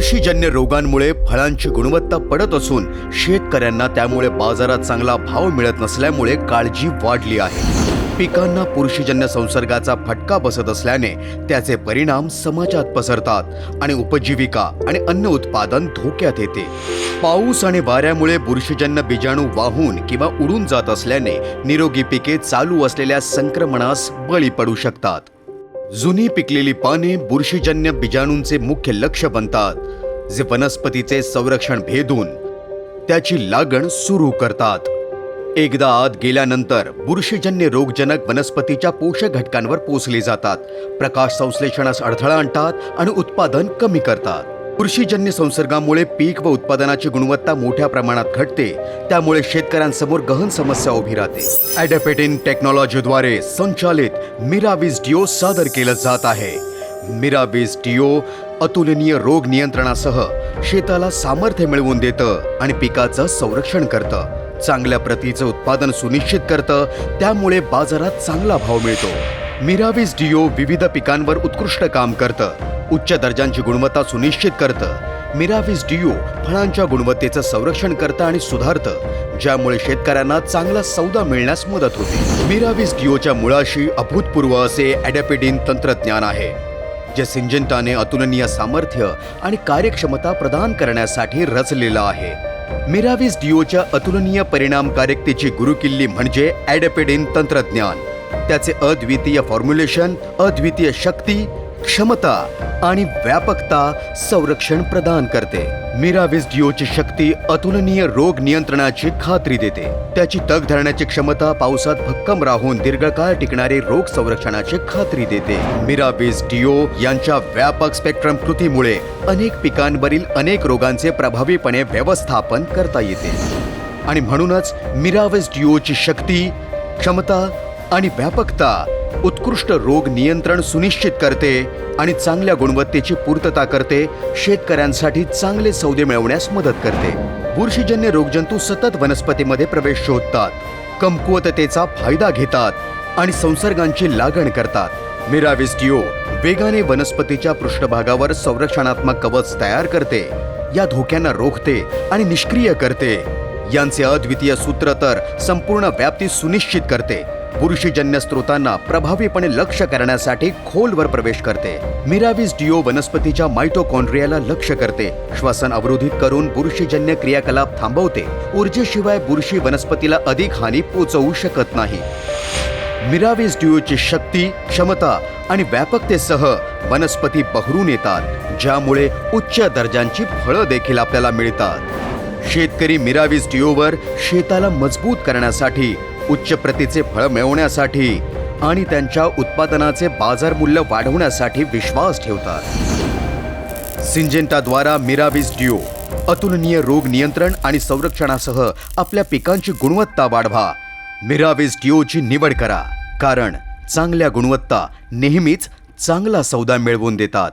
बुरशीजन्य रोगांमुळे फळांची गुणवत्ता पडत असून शेतकऱ्यांना त्यामुळे बाजारात चांगला भाव मिळत नसल्यामुळे काळजी वाढली आहे. पिकांना बुरशीजन्य संसर्गाचा फटका बसत असल्याने त्याचे परिणाम समाजात पसरतात आणि उपजीविका आणि अन्न उत्पादन धोक्यात येते. पाऊस आणि वाऱ्यामुळे बुरशीजन्य बीजाणू वाहून किंवा उडून जात असल्याने निरोगी पिके चालू असलेल्या संक्रमणास बळी पडू शकतात. जुनी पिकलेली पाने बुरशीजन्य बीजाणूंचे मुख्य लक्ष बनतात जे वनस्पतीचे संरक्षण भेदून त्याची लागण सुरू करतात. एकदा आत गेल्यानंतर बुरशीजन्य रोगजनक वनस्पतीच्या पोषक घटकांवर पोचले जातात प्रकाश संश्लेषणास अडथळा आणतात आणि उत्पादन कमी करतात. बुरशीजन्य संसर्गामुळे पीक व उत्पादनाची गुणवत्ता मोठ्या प्रमाणात घटते. त्यामुळे शेतकऱ्यांसमोर गहन समस्या उभी राहते. ॲडॅपेटिन टेक्नॉलॉजीद्वारे संचालित मिराविज डिओ सादर केलं जात आहे. मिरावीज डिओ अतुलनीय रोग नियंत्रणासह शेताला सामर्थ्य मिळवून देतं आणि पिकाचं संरक्षण करतं. चांगल्या प्रतीचं उत्पादन सुनिश्चित करतं त्यामुळे बाजारात चांगला भाव मिळतो. मिराविज डिओ विविध पिकांवर उत्कृष्ट काम करतं. उच्च दर्जांची गुणवत्ता सुनिश्चित करतं. मिराविज डिओ फळांच्या गुणवत्तेचं संरक्षण करतं आणि सुधारतं ज्यामुळे शेतकऱ्यांना चांगला सौदा मिळण्यास मदत होते. मिराविज डिओच्या मुळाशी अभूतपूर्व असे ॲडॅपेडिन तंत्रज्ञान आहे जे सिंजंटाने अतुलनीय सामर्थ्य आणि कार्यक्षमता प्रदान करण्यासाठी रचलेलं आहे. मिराविस डिओच्या अतुलनीय परिणामकारकतेची गुरुकिल्ली म्हणजे ॲडॅपेडिन तंत्रज्ञान. त्याचे अद्वितीय फॉर्म्युलेशन अद्वितीय शक्ती क्षमता आणि व्यापकता संरक्षण प्रदान करते. मिराविस डिओची शक्ती अतुलनीय रोग नियंत्रणाची खात्री देते. त्याची तग धरण्याची क्षमता पावसात भक्कम राहून दीर्घकाळ टिकणारे रोग संरक्षणाची खात्री देते. मिराविस डिओ यांच्या व्यापक स्पेक्ट्रम कृतीमुळे अनेक पिकांवरील अनेक रोगांचे प्रभावीपणे व्यवस्थापन करता येते. आणि म्हणूनच मिराविस डिओची शक्ती क्षमता आणि व्यापकता उत्कृष्ट रोग नियंत्रण सुनिश्चित करते आणि चांगल्या गुणवत्तेची पूर्तता करते शेतकऱ्यांसाठी चांगले सौदे मिळवण्यास मदत करते. बुरशीजन्य रोगजंतू सतत वनस्पतीमध्ये प्रवेश शोधतात कमकुवततेचा फायदा घेतात आणि संसर्गांची लागण करतात. मिराविस डिओ वेगाने वनस्पतीच्या पृष्ठभागावर संरक्षणात्मक कवच तयार करते या धोक्यांना रोखते आणि निष्क्रिय करते. यांचे अद्वितीय सूत्र तर संपूर्ण व्याप्ती सुनिश्चित करते. बुरशीजन्य स्रोतांना प्रभावीपणे लक्ष करण्यासाठी खोलवर प्रवेश करते. मिराविस डिओ वनस्पतीच्या मायटोकॉन्ड्रियाला लक्ष करते. श्वसन अवरोधित करून बुरशीजन्य क्रियाकलाप थांबवते. ऊर्जेशिवाय बुरशी वनस्पतीला अधिक हानी पोचवू शकत नाही. मिराविस डिओची शक्ती क्षमता आणि व्यापकतेसह वनस्पती बहरून येतात ज्यामुळे उच्च दर्जांची फळं देखील आपल्याला मिळतात. शेतकरी मिराविस डिओवर शेताला मजबूत करण्यासाठी उच्च प्रतीचे फळ मिळवण्यासाठी आणि त्यांच्या उत्पादनाचे बाजार मूल्य वाढवण्यासाठी विश्वास ठेवतात. सिंजेंटाद्वारा मिराविस डिओ अतुलनीय रोग नियंत्रण आणि संरक्षणासह आपल्या पिकांची गुणवत्ता वाढवा. मिराविस डिओची निवड करा कारण चांगल्या गुणवत्ता नेहमीच चांगला सौदा मिळवून देतात.